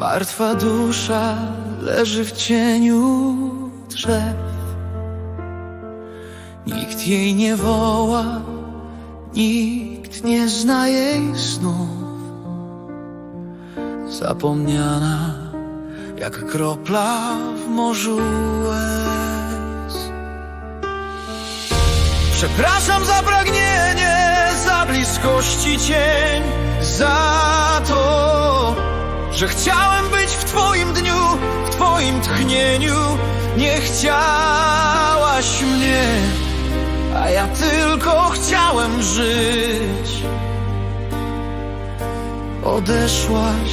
Martwa dusza leży w cieniu drzew. Nikt jej nie woła, nikt nie zna jej snów. Zapomniana jak kropla w morzu łez. Przepraszam za pragnienie, za bliskości cień, za że chciałem być w Twoim dniu, w Twoim tchnieniu. Nie chciałaś mnie, a ja tylko chciałem żyć. Odeszłaś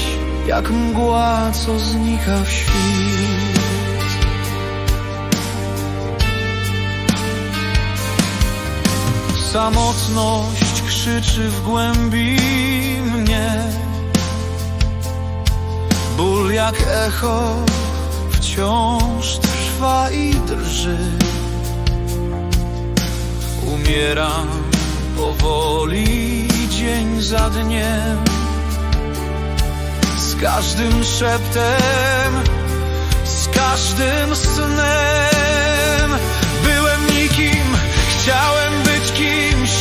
jak mgła, co znika w świt. Samotność krzyczy w głębi mnie Ból jak echo wciąż trwa i drży. Umieram powoli dzień za dniem. Z każdym szeptem, z każdym snem. Byłem nikim, chciałem być kimś.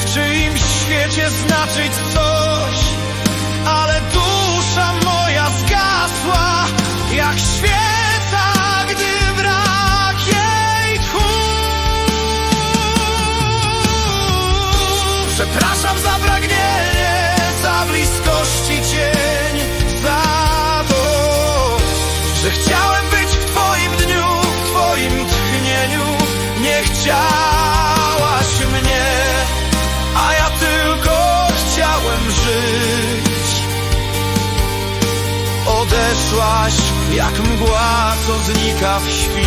W czyimś świecie znaczyć coś co znika w świt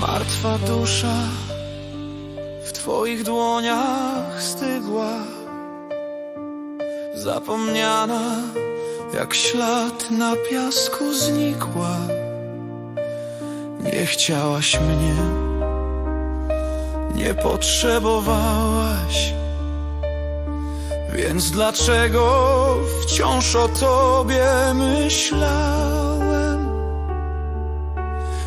Martwa dusza w Twoich dłoniach stygła Zapomniana jak ślad na piasku znikła. Nie chciałaś mnie Nie potrzebowałaś Więc dlaczego wciąż o Tobie myślałem?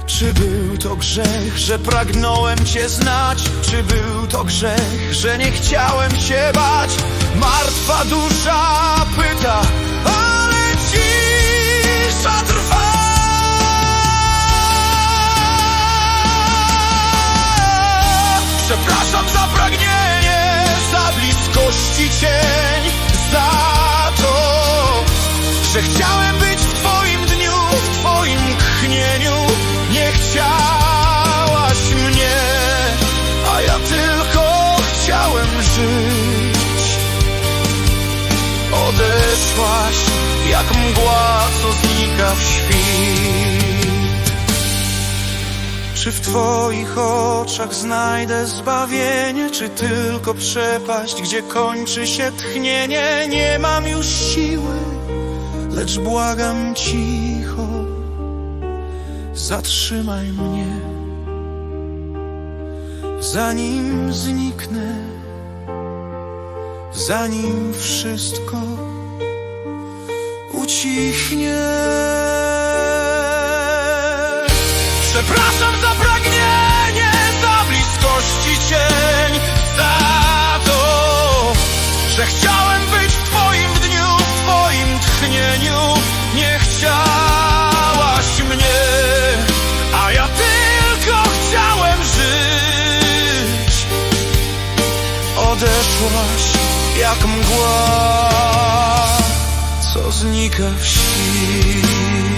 Czy był to grzech, że pragnąłem Cię znać? Czy był to grzech, że nie chciałem się bać? Martwa dusza pyta, ale cisza trwa. Bliskości cień, za to, że chciałem być w Twoim dniu, w Twoim tchnieniu. Nie chciałaś mnie, a ja tylko chciałem żyć. Odeszłaś jak mgła, co znika w świt. Czy w Twoich oczach znajdę zbawienie, czy tylko przepaść, gdzie kończy się tchnienie? Nie mam już siły, lecz błagam cicho, zatrzymaj mnie, zanim zniknę, zanim wszystko ucichnie. Przepraszam za pragnienie, za bliskości cień, za to, że chciałem być w Twoim dniu, w Twoim tchnieniu. Nie chciałaś mnie, a ja tylko chciałem żyć. Odeszłaś jak mgła, co znika w świt.